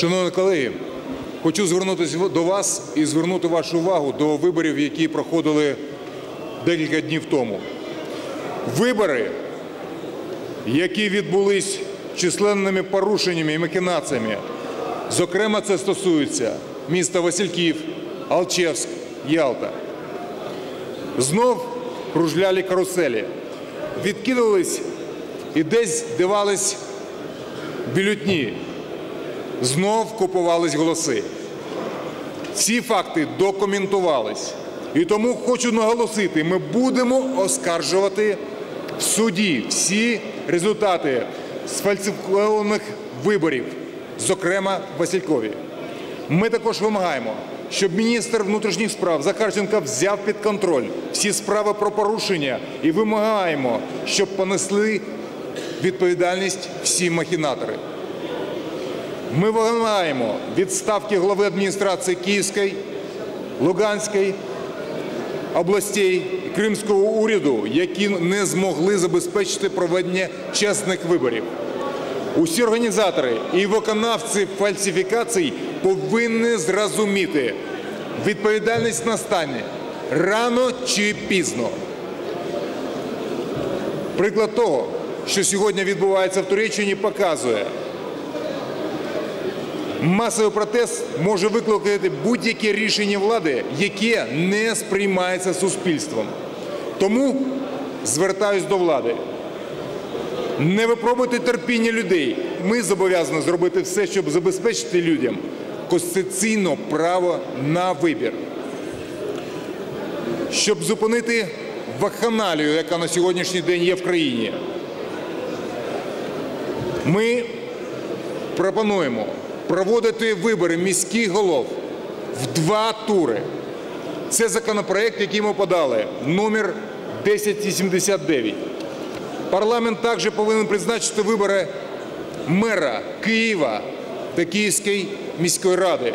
Шановні колеги, хочу звернутися до вас і звернути вашу увагу до виборів, які проходили декілька днів тому. Вибори, які відбулись численними порушеннями і макінаціями. Зокрема, це стосується міста Васильків, Алчевськ, Ялта. Знов кружляли каруселі, відкидувались і десь дивались бюлетні, знов купувались голоси. Ці факти документувались. І тому хочу наголосити, ми будемо оскаржувати в суді всі результати сфальсифікованих виборів, зокрема Василькові. Ми також вимагаємо, щоб міністр внутрішніх справ Захарченко взяв під контроль всі справи про порушення і вимагаємо, щоб понесли відповідальність всі махінатори. Ми вимагаємо відставки голови адміністрації Київської, Луганської областей Кримського уряду, які не змогли забезпечити проведення чесних виборів. Усі організатори і виконавці фальсифікацій повинні зрозуміти, відповідальність настане рано чи пізно. Приклад того, що сьогодні відбувається в Туреччині, показує, масовий протест може викликати будь-яке рішення влади, яке не сприймається суспільством. Тому звертаюсь до влади. Не випробуйте терпіння людей. Ми зобов'язані зробити все, щоб забезпечити людям конституційне право на вибір. Щоб зупинити вакханалію, яка на сьогоднішній день є в країні, ми пропонуємо проводити вибори міських голов в два тури. Це законопроект, який ми подали, номер 1079. Парламент також повинен призначити вибори мера Києва та Київської міської ради.